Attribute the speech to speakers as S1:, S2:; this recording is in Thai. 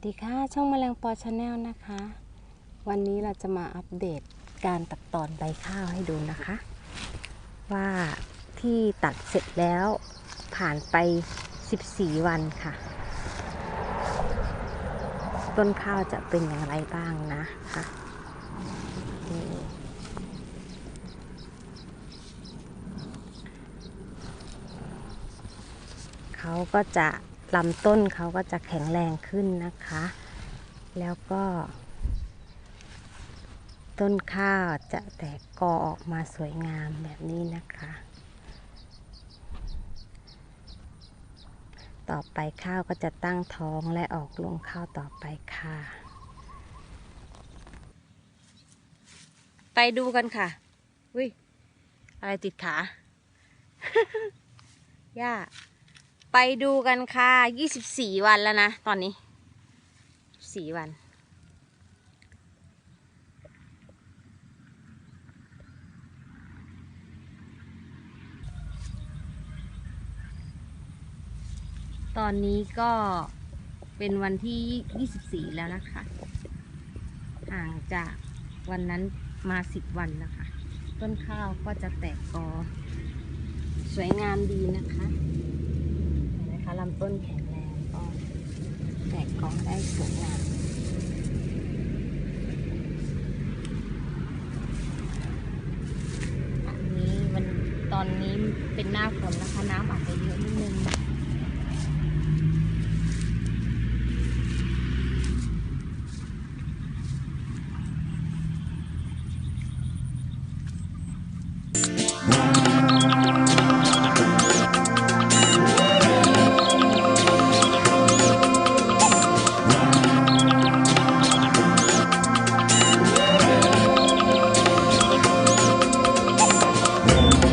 S1: สดีค่ะ ช่องมแมลงปอชาแนลนะคะ วันนี้เราจะมาอัปเดตการตัดตอนใบข้าวให้ดูนะคะ ว่าที่ตัดเสร็จแล้วผ่านไป 14 วันค่ะ ต้นข้าวจะเป็นอย่างไรบ้างนะคะเขาก็จะ ลำต้นเขาก็จะแข็งแรงขึ้นนะคะ แล้วก็ ต้นข้าวจะแตกกอออกมาสวยงามแบบนี้นะคะ ต่อไปข้าวก็จะตั้งท้องและออกลงข้าวต่อไปค่ะ ไปดูกันค่ะวิอะไรติดขา ย่า ไปดูกันค่ะ24วันแล้วนะ ตอนนี้4วัน ตอนนี้ก็เป็นวันที่24แล้วนะคะ ห่างจากวันนั้นมา10วันแล้วค่ะต้นข้าวก็จะแตกกอ สวยงามดีนะคะ ลำต้นแข็งแรงก็แตกกองได้สวยงามอันนี้มันตอนนี้เป็นหน้าฝนนะคะ น้ำอาจจะเยอะนิดนึง Thank you.